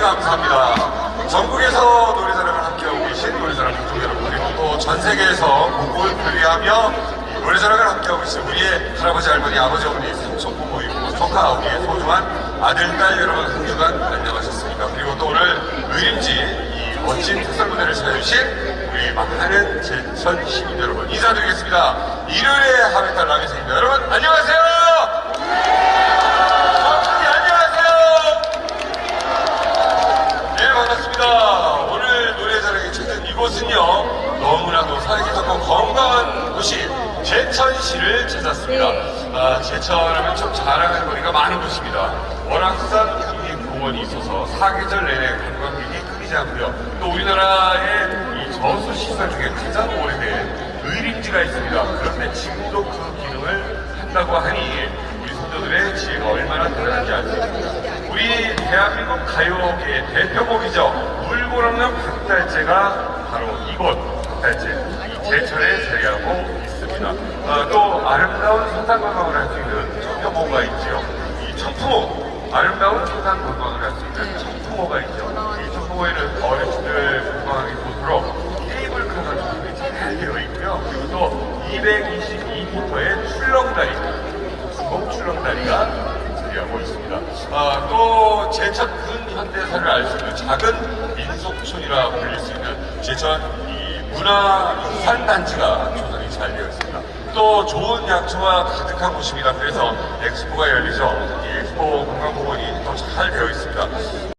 감사합니다. 전국에서 노래자랑을 함께하고 계신 노래자랑 가족 여러분 그리고 또 전 세계에서 플레이하며 이 노래자랑을 함께하고 있는 우리의 할아버지 할머니 아버지 어머니 삼촌 부모이고 조카 우리의 소중한 아들 딸 여러분 한 주간 안녕하셨습니까? 그리고 또 오늘 의림지 이 멋진 특설 무대를 찾아주신 우리 많은 제천 시민 여러분 인사드리겠습니다. 일요일에 하루탈 라비스입니다. 여러분 안녕하세요. 곳이 제천시를 찾았습니다. 아, 제천하면 좀 자랑할 거리가 많은 곳입니다. 월악산 국립공원이 있어서 사계절 내내 관광객이 끊이지 않고요. 또 우리나라의 이 저수 시설 중에 가장 오래된 의림지가 있습니다. 그런데 지금도 그 기능을 한다고 하니 우리 선조들의 지혜가 얼마나 대단한지 아십니까? 우리 대한민국 가요계의 대표곡이죠. 울고 넘는 박달재가 바로 이곳 박달재 이 제철에 자리하고 있습니다. 어, 또 아름다운 산산 관광을 할 수 있는 청평호가 있죠. 이 청풍호 아름다운 산산 관광을 할 수 있는 청풍호가 있죠. 이 청풍호에는 어르신들 관광하기 좋도록 케이블카가 준비 잘 되어 있고요. 그리고 또 222m의 출렁다리 중공 출렁다리가 자리하고 있습니다. 아, 또 제천 근현대사를 알 수 있는 작은 민속촌이라 불릴 수 있는 제천 이 문화유산단지가 조성이 잘 되어 있습니다. 또 좋은 약초가 가득한 곳입니다. 그래서 엑스포가 열리죠. 이 엑스포 관광공원이 더 잘 되어 있습니다.